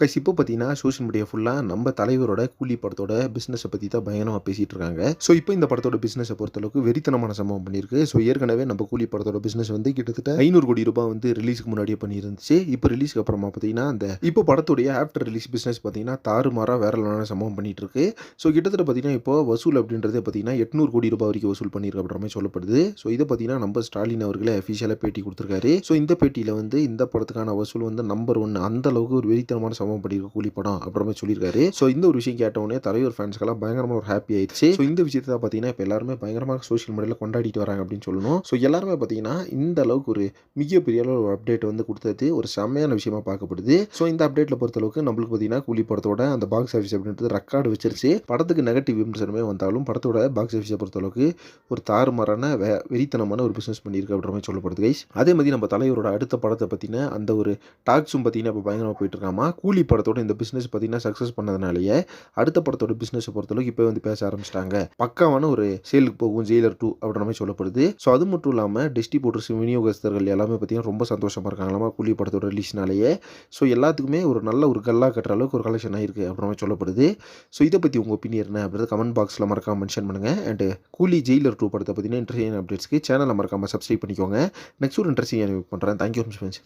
Guys இப்போ பார்த்தீங்கன்னா social media ஃபுல்லாக நம்ம தலைவரோட கூலி படத்தோட பிஸ்னஸை பற்றி தான் பயங்கரமாக பேசிகிட்டு இருக்காங்க. ஸோ இப்போ இந்த படத்தோட பிஸ்னஸை பொறுத்தளவுக்கு வெறித்தனமான சம்பவம் பண்ணியிருக்கு. ஸோ ஏற்கனவே நம்ம கூலி படத்தோட பிஸ்னஸ் வந்து கிட்டத்தட்ட ஐநூறு கோடி ரூபாய் வந்து ரிலீஸ்க்கு முன்னாடியே பண்ணியிருந்துச்சு. இப்போ ரிலீஸ்க்கு அப்புறமா பார்த்தீங்கன்னா அந்த இப்போ படத்துடைய ஆஃப்டர் ரிலீஸ் பிஸ்னஸ் பார்த்தீங்கன்னா தாறுமாறாக வேற லெவலான சம்பவம் பண்ணிட்டு இருக்கு ஸோ கிட்டத்தட்ட பார்த்தீங்கன்னா இப்போ வசூல் அப்படின்றது பார்த்தீங்கன்னா எட்நூறு கோடி ரூபாய் வரைக்கும் வசூல் பண்ணியிருக்கு அப்படின்ற மாதிரி சொல்லப்படுது. ஸோ இதை பார்த்தீங்கன்னா நம்ம ஸ்டாலின் அவர்களே அஃபிஷியலாக பேட்டி கொடுத்துருக்காரு. ஸோ இந்த பேட்டியில் வந்து இந்த படத்துக்கான வசூல் வந்து நம்பர் ஒன் அந்த அளவுக்கு ஒரு வெறித்தனமான சம்பவம் பண்ணியிருக்க கூலி படம் அப்புறமே சொல்லியிருக்காரு. ஸோ இந்த ஒரு விஷயம் கேட்டவுடனே தலைவர் ஃபேன்ஸ்க்கெல்லாம் பயங்கரமாக ஒரு ஹாப்பி ஆயிடுச்சு. ஸோ இந்த விஷயத்தை தான் பார்த்தீங்கன்னா இப்போ எல்லாருமே பயங்கரமாக சோஷியல் மீடியாவில் கொண்டாடிட்டு வராங்க அப்படின்னு சொல்லணும். ஸோ எல்லாருமே பார்த்தீங்கன்னா இந்த அளவுக்கு ஒரு மிகப்பெரிய அளவு ஒரு அப்டேட் வந்து கொடுத்தது ஒரு செம்மையான விஷயமா பார்க்கப்படுது. ஸோ இந்த அப்டேட்டில் பொறுத்தளவுக்கு நம்மளுக்கு பார்த்தீங்கன்னா கூலி படத்தோட அந்த பாக்ஸ் ஆஃபீஸ் அப்படின்றது ரெக்கார்டு வச்சிருச்சு. படத்துக்கு நெகட்டிவ் விமர்சனமே வந்தாலும் படத்தோட பாக்ஸ் ஆஃபீஸை பொறுத்தளவுக்கு ஒரு தாறுமாறான வெ வெறித்தனமான ஒரு பிஸ்னஸ் பண்ணியிருக்கு அப்படின்ற மாதிரி சொல்லப்படுது கைஸ் அதே மாதிரி நம்ம தலைவரோட அடுத்த படத்தை பற்றின அந்த ஒரு டாக்ஸும் பார்த்தீங்கன்னா இப்போ பயங்கரமாக போயிட்டு இருக்காமா? கூலி கூலி படத்தோட இந்த பிஸ்னஸ் பார்த்தீங்கன்னா சக்ஸஸ் பண்ணதுனாலேயே அடுத்த படத்தோட பிஸ்னஸை பொறுத்தளவுக்கு இப்போ வந்து பேச ஆரம்பிச்சிட்டாங்க. பக்காவான ஒரு சேலுக்கு போகும் ஜெயிலர் டூ அப்படின்ற மாதிரி சொல்லப்படுது. ஸோ அது மட்டும் இல்லாமல் டிஸ்ட்ரிபியூட்டர்ஸ் விநியோகஸ்தர்கள் எல்லாமே பார்த்தீங்கன்னா ரொம்ப சந்தோஷமாக இருக்காங்களாமா கூலி படத்தோட ரிலீஸ்னாலேயே ஸோ எல்லாத்துக்குமே ஒரு நல்ல ஒரு கல்லா கட்டுற அளவுக்கு ஒரு கலெக்ஷன் ஆகிருக்கு அப்படின்ற மாதிரி சொல்லப்படுது. ஸோ இதை பற்றி உங்கள் ஒப்பீனியன் என்ன அப்படின்றத கமெண்ட் பாக்ஸில் மறக்காம மென்ஷன் பண்ணுங்கள் அண்ட் கூலி ஜெயிலர் டூ படத்தை பற்றின இன்ட்ரெஸ்டிங் அப்டேட்ஸ்க்கு சேனலை மறக்காமல் சப்ஸ்கிரைப் பண்ணிக்கோங்க. நெக்ஸ்ட் ஒரு இன்ட்ரெஸ்டிங் பண்ணுறேன் தேங்க்யூ ஃப்ரெண்ட்ஸ்